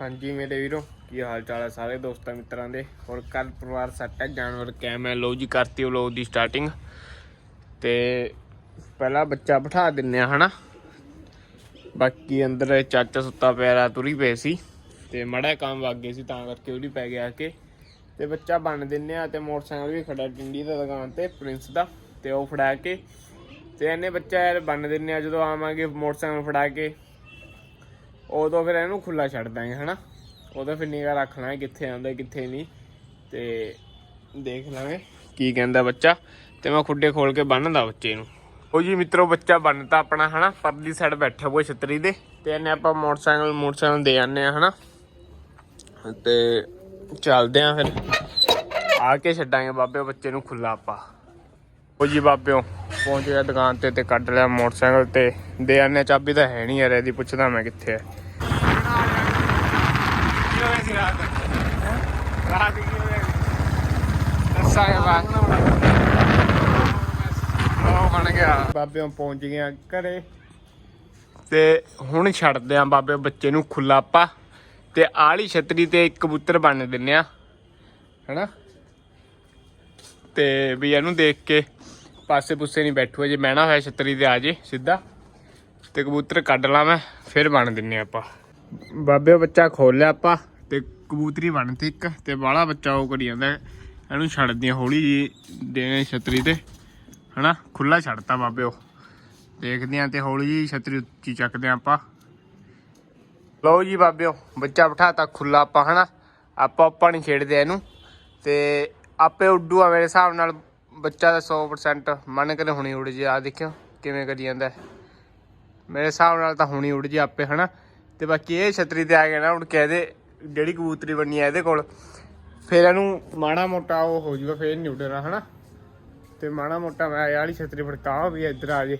ਹਾਂਜੀ ਮੇਰੇ ਵੀਰੋ, ਕੀ ਹਾਲ ਚਾਲ ਹੈ ਸਾਰੇ ਦੋਸਤਾਂ ਮਿੱਤਰਾਂ ਦੇ? ਹੋਰ ਕੱਲ ਪਰਿਵਾਰ ਸੱਟ ਹੈ ਜਾਨਵਰ ਕੈਮ ਹੈ ਲੋ ਜੀ, ਕਰਤੀ ਵਲੋਗ ਦੀ ਸਟਾਰਟਿੰਗ ਤੇ ਪਹਿਲਾ ਬੱਚਾ ਬਿਠਾ ਦਿੰਨੇ ਆ, ਹਨਾ? ਬਾਕੀ ਅੰਦਰ ਚਾਚਾ ਸੁੱਤਾ ਪਿਆ ਤੁਰੀ ਪਏ ਸੀ। ਤੇ ਮੜਾ ਕੰਮ ਵਗ ਗਏ ਸੀ, ਤਾਂ ਕਰਕੇ ਉਹਦੀ ਪੈ ਗਿਆ ਕਿ ਤੇ ਬੱਚਾ ਬਣ ਦਿੰਨੇ ਆ ਤੇ ਮੋਟਰਸਾਈਕਲ ਵੀ ਖੜਾ ਟਿੰਡੀ ਦਾ ਦੁਕਾਨ ਤੇ, ਪ੍ਰਿੰਸ ਦਾ। ਤੇ ਉਹ ਫੜਾ ਕੇ, ਤੇ ਇਹਨੇ ਬੱਚਾ ਯਾਰ ਬਣ ਦਿੰਨੇ ਆ, ਜਦੋਂ ਆਵਾਂਗੇ ਮੋਟਰਸਾਈਕਲ ਫੜਾ ਕੇ। ਉਦੋਂ ਫਿਰ ਇਹਨੂੰ ਖੁੱਲਾ ਛੱਡ ਦਾਂਗੇ, ਹਨਾ? ਉਦੋਂ ਫਿਰ ਨਿਗਾ ਰੱਖਣਾ ਹੈ ਕਿੱਥੇ ਆਉਂਦਾ, ਕਿੱਥੇ ਨਹੀਂ। ਤੇ ਦੇਖ ਲਾਂਗੇ ਕੀ ਕਹਿੰਦਾ ਬੱਚਾ। ਤੇ ਮੈਂ ਖੁੱਡੇ ਖੋਲ ਕੇ ਬੰਨਦਾ ਬੱਚੇ ਨੂੰ। ਉਹ ਜੀ ਮਿੱਤਰੋ, ਬੱਚਾ ਬੰਨਤਾ ਆਪਣਾ, ਹਨਾ? ਪਰਲੀ ਸਾਈਡ ਬੈਠਾ ਹੋਇਆ ਛਤਰੀ ਦੇ। ਤੇ ਇਹਨੇ ਆਪਾਂ ਮੋਟਰਸਾਈਕਲ ਮੋਟਰਸਾਈਕਲ ਦੇ ਆਨੇ ਆ ਹਨਾ? ਤੇ ਚੱਲਦੇ ਆ ਫਿਰ। ਆ ਕੇ ਛੱਡਾਂਗੇ ਬਾਬੇ, ਬੱਚੇ ਨੂੰ ਖੁੱਲਾ ਆਪਾਂ। ਉਹ ਜੀ ਬਾਬਿਓ, ਪਹੁੰਚ ਗਿਆ ਦੁਕਾਨ ਤੇ ਤੇ ਕੱਢ ਲਿਆ ਮੋਟਰਸਾਈਕਲ ਤੇ। ਦੇ ਆਨੇ ਚਾਬੀ ਤਾਂ ਹੈ ਨਹੀਂ ਯਾਰ, ਇਹਦੀ ਪੁੱਛਦਾ ਮੈਂ ਕਿੱਥੇ ਹੈ। ਸੀ ਰਾਤ ਰਾਤ ਕੀ ਦੱਸਾਂਗੇ ਬਾਅਦ ਉਹ ਬਣ ਗਿਆ ਬਾਬਿਓ ਪਹੁੰਚ ਗਿਆ ਘਰੇ। ਤੇ ਹੁਣ ਛੱਡਦੇ ਆ ਬਾਬੇ, ਬੱਚੇ ਨੂੰ ਖੁੱਲਾ ਆਪਾਂ। ਤੇ ਆਲੀ ਛਤਰੀ ਤੇ ਇੱਕ ਕਬੂਤਰ ਬਣ ਦਿੰਨੇ ਆ, ਹੈਨਾ? ਤੇ ਵੀ ਇਹਨੂੰ ਦੇਖ ਕੇ ਪਾਸੇ ਪੁੱਸੇ ਨਹੀਂ ਬੈਠੂ ਜੇ ਬਹਿਣਾ ਹੋਇਆ ਛਤਰੀ ਤੇ ਆ ਜੇ ਸਿੱਧਾ। ਤੇ ਕਬੂਤਰ ਕੱਢ ਲਾ ਮੈਂ, ਫਿਰ ਬਣ ਦਿੰਨੇ ਆਪਾਂ। ਬਾਬੇ ਬੱਚਾ ਖੋਲ ਲਿਆ ਆਪਾਂ। ਕਬੂਤਰੀ ਬਣਤੀ ਇੱਕ ਤੇ ਬਾਹਲਾ ਬੱਚਾ ਉਹ ਕਰੀ ਜਾਂਦਾ। ਇਹਨੂੰ ਛੱਡਦੀਆਂ ਹੌਲੀ ਜੀ ਦੇਣੇ ਛਤਰੀ ਤੇ, ਹਨਾ? ਖੁੱਲਾ ਛੱਡਤਾ ਬਾਬੇ ਉਹ। ਦੇਖਦੇ ਆਂ ਤੇ ਹੌਲੀ ਜੀ ਛਤਰੀ ਉੱਚੀ ਚੱਕਦੇ ਆਂ ਆਪਾਂ। ਲਓ ਜੀ ਬਾਬਿਓ ਬੱਚਾ ਬਿਠਾਤਾ ਖੁੱਲਾ ਆਪਾਂ, ਹਨਾ? ਆਪਾਂ ਆਪਾਂ ਨਹੀਂ ਛੇੜਦੇ ਇਹਨੂੰ। ਤੇ ਆਪੇ ਉੱਡੂ ਆ ਮੇਰੇ ਹਿਸਾਬ ਨਾਲ, ਬੱਚਾ ਦਾ 100% ਮੰਨ ਕੇ ਹੁਣੀ ਉੱਡ ਜੇ। ਆ ਦੇਖਿਓ ਕਿਵੇਂ ਕਰੀ ਜਾਂਦਾ ਮੇਰੇ ਹਿਸਾਬ ਨਾਲ ਤਾਂ ਹੁਣੀ ਉੱਡ ਜੇ ਆਪੇ, ਹਨਾ? ਤੇ ਬਾਕੀ ਇਹ ਛਤਰੀ ਤੇ ਆ ਗਿਆ ਨਾ, ਹੁਣ ਕਹਿ ਦੇ ਜਿਹੜੀ ਕਬੂਤਰੀ ਬਣੀ ਆ ਇਹਦੇ ਕੋਲ। ਫਿਰ ਇਹਨੂੰ ਮਾੜਾ ਮੋਟਾ ਉਹ ਹੋ ਜੂਗਾ ਫਿਰ ਨਹੀਂ ਉੱਡਣਾ, ਹਨਾ? ਤੇ ਮਾੜਾ ਮੋਟਾ ਮੈਂ ਇਹ ਵਾਲੀ ਛਤਰੀ ਫੜਕਾ ਵੀ ਇੱਧਰ ਆ ਜੇ।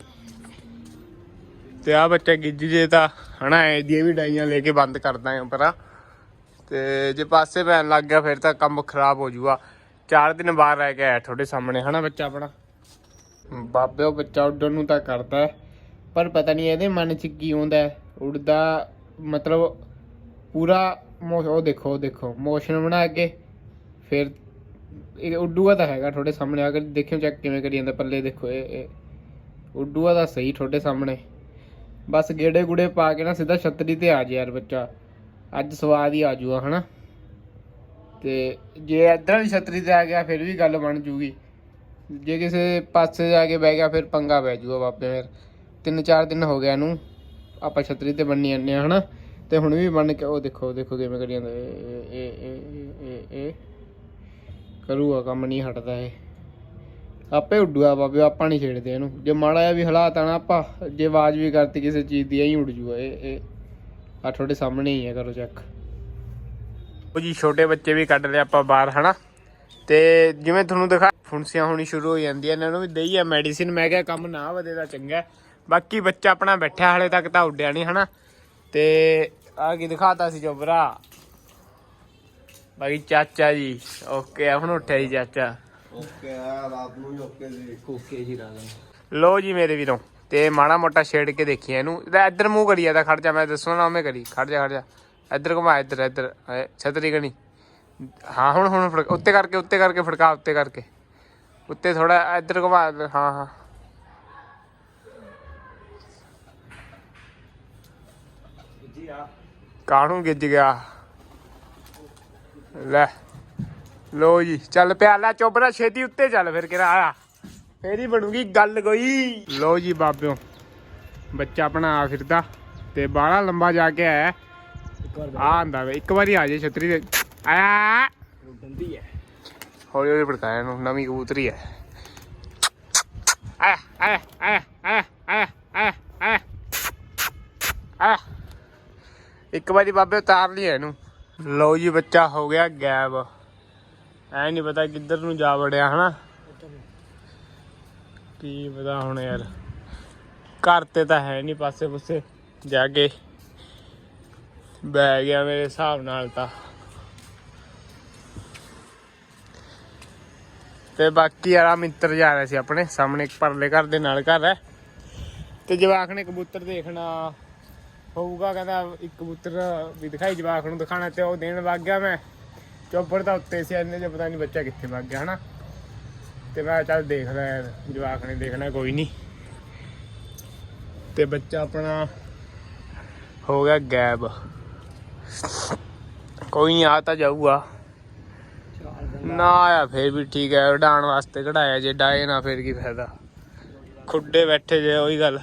ਤੇ ਆ ਬੱਚਾ ਗਿੱਜ ਜੇ ਤਾਂ, ਹਨਾ, ਇਹਦੀਆਂ ਵੀ ਡਾਈਆਂ ਲੈ ਕੇ ਬੰਦ ਕਰਦਾ ਦਾਂਗੇ ਪਰਾਂ ਤੇ ਜੇ ਪਾਸੇ ਪੈਣ ਲੱਗ ਗਿਆ, ਫਿਰ ਤਾਂ ਕੰਮ ਖਰਾਬ ਹੋ ਜੂਗਾ। ਚਾਰ ਦਿਨ ਬਾਹਰ ਰਹਿ ਕੇ ਆਇਆ ਤੁਹਾਡੇ ਸਾਹਮਣੇ, ਹਨਾ, ਬੱਚਾ ਆਪਣਾ? ਬਾਬੇ, ਉਹ ਬੱਚਾ ਉੱਡਣ ਨੂੰ ਤਾਂ ਕਰਦਾ ਪਰ ਪਤਾ ਨਹੀਂ ਇਹਦੇ ਮਨ 'ਚ ਕੀ ਆਉਂਦਾ ਉੱਡਦਾ ਮਤਲਬ ਪੂਰਾ ਉਹ ਦੇਖੋ ਉਹ ਦੇਖੋ, ਮੋਸ਼ਨ ਬਣਾ ਕੇ ਫਿਰ ਇਹ ਉੱਡੂਗਾ ਤਾਂ ਹੈਗਾ ਤੁਹਾਡੇ ਸਾਹਮਣੇ ਆ ਕੇ ਦੇਖਿਓ ਚੈੱਕ ਕਿਵੇਂ ਕਰੀ ਜਾਂਦਾ, ਪੱਲੇ ਦੇਖੋ, ਇਹ ਇਹ ਉੱਡੂਗਾ ਤਾਂ ਸਹੀ ਤੁਹਾਡੇ ਸਾਹਮਣੇ। ਬਸ ਗੇੜੇ ਗੁੜੇ ਪਾ ਕੇ ਨਾ ਸਿੱਧਾ ਛਤਰੀ ਤੇ ਆ ਜਾ ਯਾਰ ਬੱਚਾ। ਅੱਜ ਸਵਾਦ ਹੀ ਆ ਜੂਗਾ, ਹਨਾ? ਤੇ ਜੇ ਇੱਧਰ ਵਾਲੀ ਛਤਰੀ ਤੇ ਆ ਗਿਆ, ਫਿਰ ਵੀ ਗੱਲ ਬਣ ਜੂਗੀ। ਜੇ ਕਿਸੇ ਪਾਸੇ ਜਾ ਕੇ ਬਹਿ ਗਿਆ, ਫਿਰ ਪੰਗਾ ਪੈ ਜੂਗਾ ਬਾਬੇ ਫਿਰ ਤਿੰਨ ਚਾਰ ਦਿਨ ਹੋ ਗਿਆ ਇਹਨੂੰ। ਆਪਾਂ ਛਤਰੀ ਤੇ ਬੰਨੀ ਜਾਂਦੇ ਆ ਹਨਾ? ਤੇ ਹੁਣ ਵੀ ਬਣ ਕੇ, ਉਹ ਦੇਖੋ ਦੇਖੋ ਕਿਵੇਂ ਕਰੀ ਜਾਂਦਾ। ਇਹ ਇਹ ਇਹ ਇਹ ਕਰੂਗਾ, ਕੰਮ ਨਹੀਂ ਹਟਦਾ ਇਹ। ਆਪੇ ਉੱਡੂਗਾ ਬਾਬੇ, ਆਪਾਂ ਨਹੀਂ ਛੇੜਦੇ ਇਹਨੂੰ। ਜੇ ਮਾੜਾ ਜਿਹਾ ਵੀ ਹਾਲਾਤ ਆਣਾ ਆਪਾਂ ਜੇ ਆਵਾਜ਼ ਵੀ ਕਰਤੀ ਕਿਸੇ ਚੀਜ਼ ਦੀ, ਐਂ ਉੱਡ ਜੂਗਾ। ਇਹ ਇਹ ਆ ਤੁਹਾਡੇ ਸਾਹਮਣੇ ਹੀ ਹੈ ਕਰੋ ਚੈੱਕ ਉਹ ਜੀ, ਛੋਟੇ ਬੱਚੇ ਵੀ ਕੱਢ ਲਿਆ ਆਪਾਂ ਬਾਹਰ, ਹਨਾ? ਤੇ ਜਿਵੇਂ ਤੁਹਾਨੂੰ ਦਿਖਾ, ਫੁੰਸੀਆਂ ਹੋਣੀ ਸ਼ੁਰੂ ਹੋ ਜਾਂਦੀਆਂ ਇਹਨਾਂ ਨੂੰ ਵੀ ਦੇਈ ਆ ਮੈਡੀਸਿਨ ਮੈਂ ਕਿਹਾ ਕੰਮ ਨਾ ਵਧੇ ਤਾਂ ਚੰਗਾ। ਬਾਕੀ ਬੱਚਾ ਆਪਣਾ ਬੈਠਾ, ਹਲੇ ਤੱਕ ਤਾਂ ਉੱਡਿਆ ਨਹੀਂ, ਹਨਾ? ਤੇ ਆ ਕੀ ਦਿਖਾਤਾ ਸੀ ਜੋਬਰਾ ਬਾਕੀ ਚਾਚਾ ਜੀ ਓਕੇ ਹੁਣ ਉੱਠਿਆ ਜੀ ਚਾਚਾ। ਓਕੇ ਆ ਰਾਤ ਨੂੰ ਹੀ ਓਕੇ ਜੀ ਕੋਕੇ ਜੀ ਦਾਂ ਲੋ ਜੀ ਮੇਰੇ ਵੀਰੋਂ ਤੇ ਮਾੜਾ ਮੋਟਾ ਛੇੜ ਕੇ ਦੇਖੀ ਇਹਨੂੰ। ਇਹਦਾ ਇੱਧਰ ਮੂੰਹ ਕਰੀ ਜਾਂਦਾ ਖੜ ਜਾ ਮੈਂ ਦੱਸੋ ਨਾ ਉਵੇਂ ਕਰੀ। ਖੜ ਜਾ ਖੜ ਜਾ। ਇੱਧਰ ਘੁਮਾ ਇੱਧਰ ਇੱਧਰ। ਛਤਰੀ ਕਣੀ। ਹਾਂ ਹੁਣ ਹੁਣ ਫੜਕ ਉੱਤੇ ਕਰਕੇ ਉੱਤੇ ਕਰਕੇ ਫੜਕਾ ਉੱਤੇ ਕਰਕੇ। ਉੱਤੇ ਥੋੜਾ ਇੱਧਰ ਘੁਮਾ ਹਾਂ ਹਾਂ। ਜੀ ਆ। ਕਾਹਨੂੰ ਗਿੱਜ ਗਿਆ? ਲੈ ਲੋ ਜੀ, ਚੱਲ ਪਿਆ ਚੋਬਰਾ ਛੇਤੀ ਉੱਤੇ ਚੱਲ ਫਿਰ ਕਿਰਾ ਆ ਫੇਰ ਹੀ ਬਣੂਗੀ ਗੱਲ ਕੋਈ। ਲੋ ਜੀ ਬਾਬਿਓ, ਬੱਚਾ ਆਪਣਾ ਆ ਫਿਰਦਾ ਤੇ ਬਾਹਲਾ ਲੰਬਾ ਜਾ ਕੇ ਆਇਆ। ਆ ਆਂਦਾ ਵੇ, ਇੱਕ ਵਾਰੀ ਆ ਜੇ ਛਤਰੀ ਤੇ। ਆਇਆ। ਉੱਡਦੀ ਹੈ ਹੌਲੀ ਹੌਲੀ ਭੜਕਾਇਆ ਇਹਨੂੰ, ਨਵੀਂ ਕਬੂਤਰੀ ਹੈ। ਆਇਆ ਆਇਆ ਆਇਆ ਆਇਆ ਆਇਆ ਆਇਆ ਆਇਆ ਆਇਆ ਇੱਕ ਵਾਰੀ ਬਾਬੇ ਉਤਾਰ ਲਿਆ ਇਹਨੂੰ। ਲਓ ਜੀ ਬੱਚਾ ਹੋ ਗਿਆ ਗਾਇਬ। ਐ ਨਹੀਂ ਪਤਾ ਕਿੱਧਰ ਨੂੰ ਜਾ ਵੜਿਆ, ਹਨਾ? ਕੀ ਪਤਾ ਹੁਣ ਯਾਰ। ਘਰ ਤੇ ਤਾਂ ਹੈ ਨਹੀਂ ਪਾਸੇ ਪੁੱਸੇ ਜਾ ਕੇ। ਬਹਿ ਗਿਆ ਮੇਰੇ ਹਿਸਾਬ ਨਾਲ ਤਾਂ। ਤੇ ਬਾਕੀ ਯਾਰਾ ਮਿੱਤਰ ਜਾ ਰਹੇ ਸੀ ਆਪਣੇ, ਸਾਹਮਣੇ ਇੱਕ ਪਰਲੇ ਘਰ ਦੇ ਨਾਲ ਘਰ ਹੈ। ਤੇ ਜਵਾਕ ਨੇ ਕਬੂਤਰ ਦੇਖਣਾ। ਹੋਊਗਾ, ਕਹਿੰਦਾ ਇੱਕ ਕਬੂਤਰ ਵੀ ਦਿਖਾਈ ਜਵਾਕ ਨੂੰ ਦਿਖਾਣਾ ਤੇ ਉਹ ਦੇਣ ਵਗ ਗਿਆ ਮੈਂ। ਚੋਪੜ ਦਾ ਉੱਤੇ ਸੀ ਇਹਨੇ ਜੇ ਪਤਾ ਨਹੀਂ ਬੱਚਾ ਕਿੱਥੇ ਵਗ ਗਿਆ, ਹਨਾ? ਤੇ ਮੈਂ ਕਿਹਾ ਚੱਲ ਦੇਖਦਾ ਲੈ ਜਵਾਕ ਨੇ ਦੇਖਣਾ, ਕੋਈ ਨਹੀਂ। ਤੇ ਬੱਚਾ ਆਪਣਾ ਹੋ ਗਿਆ ਗਾਇਬ। ਕੋਈ ਨਹੀਂ, ਆ ਤਾਂ ਜਾਊਗਾ। ਨਾ ਆਇਆ, ਫੇਰ ਵੀ ਠੀਕ ਹੈ ਉਡਾਣ ਵਾਸਤੇ ਕਢਾਇਆ, ਜੇ ਡਾਏ ਨਾ ਫੇਰ ਕੀ ਫਾਇਦਾ। ਖੁੱਡੇ ਬੈਠੇ ਜੇ, ਉਹੀ ਗੱਲ।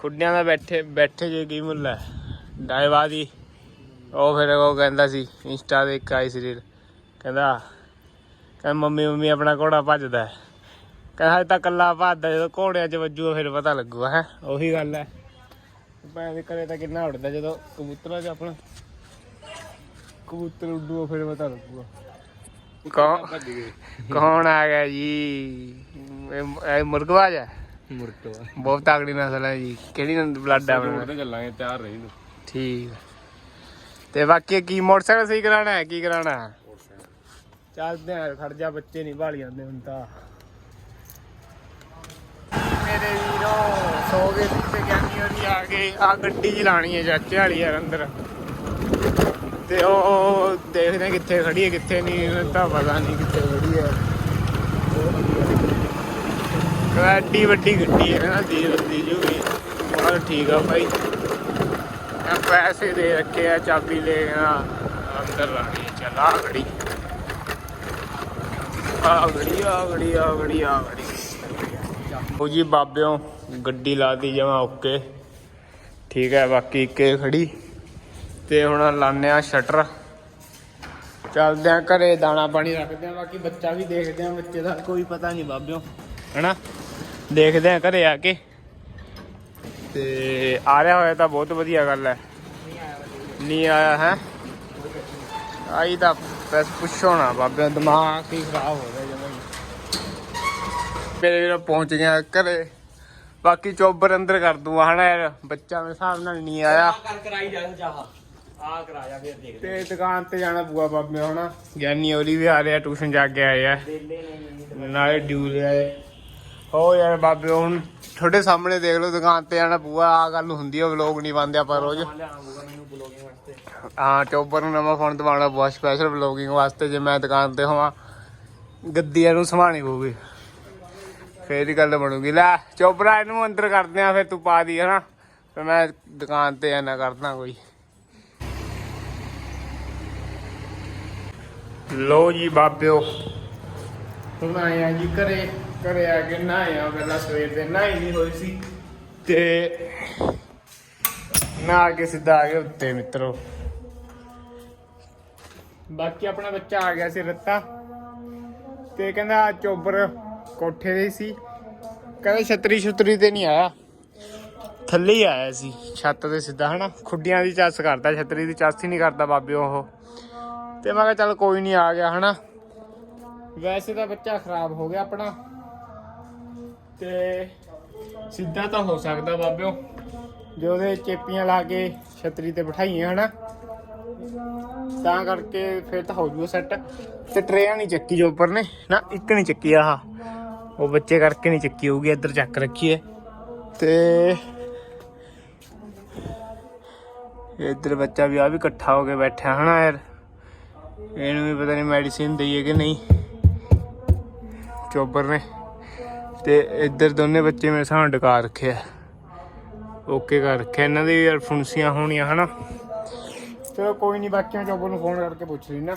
ਖੁੱਡਿਆਂ ਦਾ ਬੈਠੇ ਬੈਠੇ ਜੇ ਕੀ ਮੁੱਲ ਹੈ? ਬਾਅਦ ਹੀ ਉਹ ਫਿਰ ਉਹ ਕਹਿੰਦਾ ਸੀ ਇੰਸਟਾ ਤੇ ਇੱਕ ਆਈ ਸੀ ਰੀਲ ਕਹਿੰਦਾ ਕਹਿੰਦਾ ਮੰਮੀ ਮੰਮੀ ਆਪਣਾ ਘੋੜਾ ਭੱਜਦਾ ਹੈ। ਕਹਿੰਦਾ ਹਜੇ ਤਾਂ ਕੱਲਾ ਭੱਜਦਾ ਜਦੋਂ ਘੋੜਿਆਂ 'ਚ ਵੱਜੂਗਾ ਫਿਰ ਪਤਾ ਲੱਗੂਗਾ ਹੈ? ਉਹੀ ਗੱਲ ਹੈ। ਭੈਣ ਦੇ ਘਰੇ ਤਾਂ ਕਿੰਨਾ ਉੱਡਦਾ ਜਦੋਂ ਕਬੂਤਰਾਂ 'ਚ ਆਪਣਾ ਕਬੂਤਰ ਉੱਡੂਗਾ ਫਿਰ ਪਤਾ ਲੱਗੂਗਾ। ਕੌਣ? ਕੌਣ ਆ ਗਿਆ ਜੀ? ਇਹ ਮੁਰਗਵਾਜ ਹੈ? ਬਹੁਤ ਤਗੜੀ ਨਸਲ ਹੈ ਜੀ। ਕਿਹੜੀ ਬਲੱਡ ਹੈ ਆਪਣਾ? ਤੇ ਚੱਲਾਂਗੇ ਤਿਆਰ ਰਹੀ ਨੂੰ ਠੀਕ। ਤੇ ਬਾਕੀ ਕੀ ਮੋਟਰਸਾਈਕਲ ਸਹੀ ਕਰਾਣਾ ਹੈ ਕੀ ਕਰਾਣਾ ਹੈ? ਚੱਲਦੇ ਆ ਖੜ ਜਾ ਬੱਚੇ ਨਹੀਂ ਭਾਲੀ ਜਾਂਦੇ ਹੁਣ ਤਾਂ। ਮੇਰੇ ਵੀਰੋ ਸੋ ਗਏ ਤੇ ਗਿਆਨੀ ਹੋਰੀ ਆ ਗਏ ਆ ਗੱਡੀ ਚਲਾਣੀ ਹੈ ਚਾਚੇ ਵਾਲੀ ਯਾਰ ਅੰਦਰ। ਤੇ ਉਹ- ਦੇਖਦੇ ਆ ਕਿੱਥੇ ਖੜੀ ਹੈ ਕਿੱਥੇ ਨਹੀਂ ਤਾਂ ਪਤਾ ਨਹੀਂ ਕਿੱਥੇ ਖੜੀ ਹੈ ਐਡੀ ਵੱਡੀ ਗੱਡੀ ਹੈ ਨਾ ਦੀ ਦੀ ਜੂਗੀ ਮਾਰ ਠੀਕ ਆ ਭਾਈ। ਮੈਂ ਪੈਸੇ ਦੇ ਰੱਖੇ ਆ, ਚਾਬੀ ਲੈ ਗਿਆ ਅੰਦਰ ਲਾਣੀ ਚੱਲ ਆ ਖੜੀ ਆ ਗੜੀ ਆ ਗੜੀ ਆ ਗੜੀ ਆ ਗੜੀ। ਉਹ ਜੀ ਬਾਬਿਓ, ਗੱਡੀ ਲਾਦੀ ਜਮਾ ਓਕੇ। ਠੀਕ ਹੈ, ਬਾਕੀ ਇੱਕੇ ਖੜੀ। ਤੇ ਹੁਣ ਲਾਣੇ ਆ ਸ਼ਟਰ। ਚੱਲਦੇ ਆ ਘਰੇ, ਦਾਣਾ ਪਾਣੀ ਰੱਖਦੇ ਆ ਬਾਕੀ ਬੱਚਾ ਵੀ ਦੇਖਦੇ ਆ ਬੱਚੇ ਦਾ ਕੋਈ ਪਤਾ ਨਹੀਂ ਬਾਬਿਓ। ਹੈਨਾ? ਦੇਖਦੇ ਆ ਘਰੇ ਆ ਕੇ। ਤੇ ਆ ਰਿਹਾ ਹੋਇਆ ਤਾਂ ਬਹੁਤ ਵਧੀਆ ਗੱਲ ਹੈ। ਨਹੀਂ ਆਇਆ ਹੈ। ਆਈ ਤਾਂ ਬਸ ਪੁੱਛੋ ਨਾ ਬਾਬੇ ਦਿਮਾਗ ਹੀ ਖਰਾਬ ਹੋ ਗਿਆ ਜਮਾਂ ਹੀ। ਮੇਰੇ ਵੀਰੋ ਪਹੁੰਚ ਗਿਆ ਘਰੇ। ਬਾਕੀ ਚੋਬਰ ਅੰਦਰ ਕਰ ਦੂੰਗਾ ਹਨਾ ਯਾਰ। ਬੱਚਾ ਮੇਰੇ ਹਿਸਾਬ ਨਾਲ ਨਹੀਂ ਆਇਆ। ਕਰ ਕਰਾਈ ਜਾ ਚਾਹ। ਆ ਕਰਾ ਜਾ ਫਿਰ ਦੇਖ ਤੇ ਦੁਕਾਨ ਤੇ ਜਾਣਾ ਪੂਆ ਬਾਬੇ ਹੁਣ ਗਿਆਨੀ ਹੋਰੀ ਵੀ ਆ ਰਿਹਾ ਟਿਊਸ਼ਨ ਜਾ ਕੇ ਆਏ ਆ। ਦੇਲੇ ਨਹੀਂ ਨਾਲੇ ਡਿਊ ਲਿਆਏ ਹੋ ਯਾਰ ਬਾਬੇ ਹੁਣ ਤੁਹਾਡੇ ਸਾਹਮਣੇ ਦੇਖ ਲਓ ਦੁਕਾਨ ਤੇ ਜਾਣਾ ਪੂਆ ਆ ਗੱਲ ਹੁੰਦੀ ਆ ਵਲੋਗ ਨਹੀਂ ਪਾਉਂਦੇ ਆਪਾਂ ਰੋਜ਼। ਹਾਂ ਚੋਬਰ ਨੂੰ ਨਵਾਂ ਫੋਨ ਦਵਾਉਣਾ ਬਹੁਤ ਸਪੈਸ਼ਲ ਵਲੋਗਿੰਗ ਵਾਸਤੇ ਜੇ ਮੈਂ ਦੁਕਾਨ ਤੇ ਹੋਵਾਂ ਗੱਦੀਆਂ ਨੂੰ ਸੰਭਾਣੀ ਪਊਗੀ। ਫੇਰ ਹੀ ਗੱਲ ਬਣੂਗੀ। ਲੈ ਚੋਬਰਾ ਇਹਨੂੰ ਅੰਦਰ ਕਰਦੇ ਆ ਫਿਰ ਤੂੰ ਪਾ ਦੀ ਹਨਾ? ਫਿਰ ਮੈਂ ਦੁਕਾਨ ਤੇ ਆਣਾ ਕਰਦਾ ਕੋਈ। ਲੋ ਜੀ ਬਾਬਿਓ ਹੁਣ ਆਏ ਆ ਜੀ ਘਰੇ। ਘਰੇ ਆ ਕੇ ਨਹਾਇਆ ਪਹਿਲਾਂ ਸਵੇਰ ਦੇ ਨਹਾਈ ਨਹੀਂ ਹੋਈ ਸੀ। ਤੇ ਨਹਾ ਕੇ ਸਿੱਧਾ ਆ ਗਏ ਉੱਤੇ ਮਿੱਤਰੋ। ਬਾਕੀ ਆਪਣਾ ਬੱਚਾ ਆ ਗਿਆ ਸੀ ਰੱਤਾ। ਤੇ ਕਹਿੰਦਾ ਚੋਬਰ ਕੋਠੇ ਦੇ ਸੀ। ਕਹਿੰਦਾ ਛਤਰੀ ਛੁਤਰੀ ਤੇ ਨਹੀਂ ਆਇਆ। ਥੱਲੇ ਹੀ ਆਇਆ ਸੀ, ਛੱਤ ਤੇ ਸਿੱਧਾ, ਹਨਾ? ਖੁੱਡੀਆਂ ਦੀ ਚੱਸ ਕਰਦਾ ਛਤਰੀ ਦੀ ਚੱਸ ਹੀ ਨਹੀਂ ਕਰਦਾ ਬਾਬੇ ਉਹ। ਤੇ ਮੈਂ ਕਿਹਾ ਚੱਲ ਕੋਈ ਨਹੀਂ ਆ ਗਿਆ, ਹਨਾ? ਵੈਸੇ ਤਾਂ ਬੱਚਾ ਖਰਾਬ ਹੋ ਗਿਆ ਆਪਣਾ। ਤੇ ਸਿੱਧਾ ਤਾਂ ਹੋ ਸਕਦਾ ਬਾਬਿਓ। ਜੇ ਉਹਦੇ ਚੇਪੀਆਂ ਲਾ ਕੇ ਛਤਰੀ ਤੇ ਬਿਠਾਈਆਂ ਹਨਾ, ਤਾਂ ਕਰਕੇ ਫਿਰ ਤਾਂ ਹੋ ਜੂਗਾ ਸੈੱਟ ਤੇ ਟਰੇਆਂ ਨਹੀਂ ਚੱਕੀ ਜੋ ਉੱਪਰ ਨੇ, ਨਾ, ਇੱਕ ਨਹੀਂ ਚੱਕੀ ਆਹ। ਉਹ ਬੱਚੇ ਕਰਕੇ ਨਹੀਂ ਚੱਕੀ ਹੋਊਗੀ, ਇੱਧਰ ਚੱਕ ਰੱਖੀ ਹੈ ਤੇ ਇੱਧਰ ਬੱਚਾ ਵੀ ਆ ਵੀ ਇਕੱਠਾ ਹੋ ਕੇ ਬੈਠਾ ਹਨਾ ਯਾਰ। ਇਹਨੂੰ ਵੀ ਪਤਾ ਨਹੀਂ ਮੈਡੀਸਿਨ ਦਈਏ ਕਿ ਨਹੀਂ। ਚੋਬਰ ਨੇ। ਤੇ ਇੱਧਰ ਦੋਨੇ ਬੱਚੇ ਮੇਰੇ ਸਾਹਮਣੇ ਡਕਾ ਰੱਖਿਆ ਓਕੇ ਕਰ ਰੱਖਿਆ। ਇਹਨਾਂ ਦੀ ਯਾਰ ਫੁੰਸੀਆਂ ਹੋਣੀਆਂ ਹਨਾ? ਚਲੋ ਕੋਈ ਨਹੀਂ ਬਾਕੀਆਂ ਚੋਬਰ ਨੂੰ ਫੋਨ ਕਰਕੇ ਪੁੱਛ ਲੈਣਾ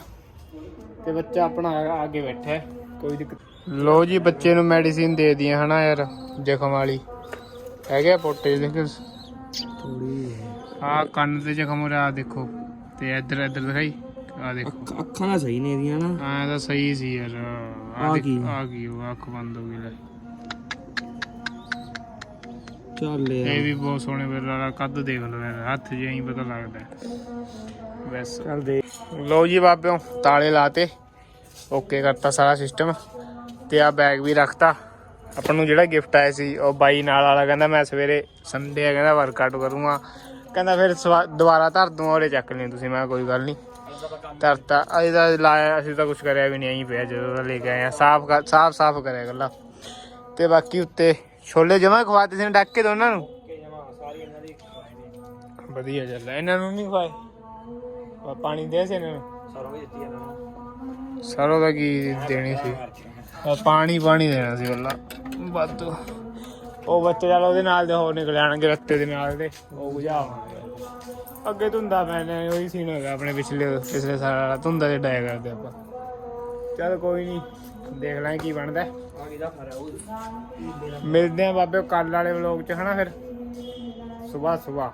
ਤੇ ਬੱਚਾ ਆਪਣਾ ਅੱਗੇ ਬੈਠਾ ਹੈ। ਕੋਈ ਦਿੱਕਤ ਲੋ ਜੀ ਬੱਚੇ ਨੂੰ ਮੈਡੀਸਿਨ ਦੇ ਦੀਆਂ ਹਨਾ ਯਾਰ? ਜ਼ਖਮ ਵਾਲੀ। ਹੈਗੇ ਪੋਟੇ ਦੇਖ ਥੋੜੀ ਆ ਕੰਨ ਤੇ ਜ਼ਖਮ ਹੋ ਰਿਹਾ ਦੇਖੋ। ਤੇ ਇੱਧਰ ਇੱਧਰ ਦਿਖਾਈ। ਆ ਦੇਖੋ। ਅੱਖਾਂ ਤਾਂ ਸਹੀ ਨੇ ਇਹਦੀਆਂ ਨਾ ਹਾਂ ਇਹ ਤਾਂ ਸਹੀ ਸੀ ਯਾਰ। ਆ ਕੀ? ਆ ਗਈ ਉਹ ਅੱਖ ਬੰਦ ਹੋ ਗਈ ਲੈ। ਚੱਲ ਇਹ ਵੀ ਬਹੁਤ ਸੋਹਣੇ ਵੇਲਾ ਕੱਦ ਦੇਖ ਲਓ ਯਾਰ ਹੱਥ ਜਿਹਾ ਹੀ ਪਤਾ ਲੱਗਦਾ ਹੈ। ਚੱਲ ਦੇ। ਲਓ ਜੀ ਬਾਬਿਓ ਤਾਲੇ ਲਾਤੇ। ਓਕੇ ਕਰਤਾ ਸਾਰਾ ਸਿਸਟਮ ਤੇ ਆ ਬੈਗ ਵੀ ਰੱਖਤਾ। ਆਪਾਂ ਨੂੰ ਜਿਹੜਾ ਗਿਫਟ ਆਇਆ ਸੀ ਉਹ ਬਾਈ ਨਾਲ ਵਾਲਾ ਕਹਿੰਦਾ ਮੈਂ ਸਵੇਰੇ ਸੰਡੇ ਆ ਕਹਿੰਦਾ ਵਰਕਆਊਟ ਕਰੂੰਗਾ। ਕਹਿੰਦਾ ਫਿਰ ਸਵਾ- ਦੁਬਾਰਾ ਧਰ ਦੂੰਗਾ ਉਹਦੇ ਚੱਕ ਲਈ ਤੁਸੀਂ। ਮੈਂ ਕਿਹਾ ਕੋਈ ਗੱਲ ਨਹੀਂ। ਧਰਤਾ। ਇਹਦਾ ਲਾਇਆ ਅਸੀਂ ਤਾਂ ਕੁਝ ਕਰਿਆ ਵੀ ਨਹੀਂ ਐਂ ਪਿਆ ਜਦੋਂ ਦਾ ਲੈ ਕੇ ਆਏ ਆ। ਸਾਫ਼ ਸਾਫ਼ ਸਾਫ਼ ਕਰਿਆ ਗੱਲਾਂ ਤੇ ਬਾਕੀ ਉੱਤੇ ਛੋਲੇ ਜਮਾ ਖਵਾਤੇ ਸੀ ਡੱਕ ਕੇ ਦੋਨਾਂ ਨੂੰ? ਵਧੀਆ ਚੱਲ ਇਹਨਾਂ ਨੂੰ ਨਹੀਂ ਖਵਾਏ? ਵਾ ਪਾਣੀ ਦੇ ਸੀ ਇਹਨਾਂ ਨੂੰ? ਸਰੋਂ ਵੀ ਦਿੱਤੀ ਇਹਨਾਂ ਨੂੰ। ਸਰੋਂ ਦਾ ਕੀ ਦੇਣੀ ਸੀ? ਪਾਣੀ ਪਾਣੀ ਦੇਣਾ ਸੀ ਵੱਲਾ ਵਾਧੂ ਉਹ ਬੱਚੇ ਚੱਲ ਉਹਦੇ ਨਾਲ ਦੇ ਹੋਰ ਨਿਕਲ ਆਣਗੇ ਰੱਤੇ ਦੇ ਨਾਲ ਦੇ। ਉਹ ਬੁਝਾਵਾਂਗੇ। ਅੱਗੇ ਧੁੰਦਾ ਮੈਨੇ ਉਹੀ ਸੀਨ ਹੋ ਗਿਆ ਆਪਣੇ ਪਿਛਲੇ ਪਿਛਲੇ ਸਾਲ ਵਾਲਾ। ਧੁੰਦਾ ਦੇ ਡਾਇਆ ਕਰਦੇ ਆਪਾਂ। ਚੱਲ ਕੋਈ ਨਹੀਂ ਦੇਖ ਲਾਂ ਕੀ ਬਣਦਾ। ਮਿਲਦੇ ਆ ਬਾਬੇ ਕੱਲ ਵਾਲੇ ਵਲੋਗ ਚ ਹਨਾ ਫਿਰ? ਸਵੇਰ ਸਵੇਰ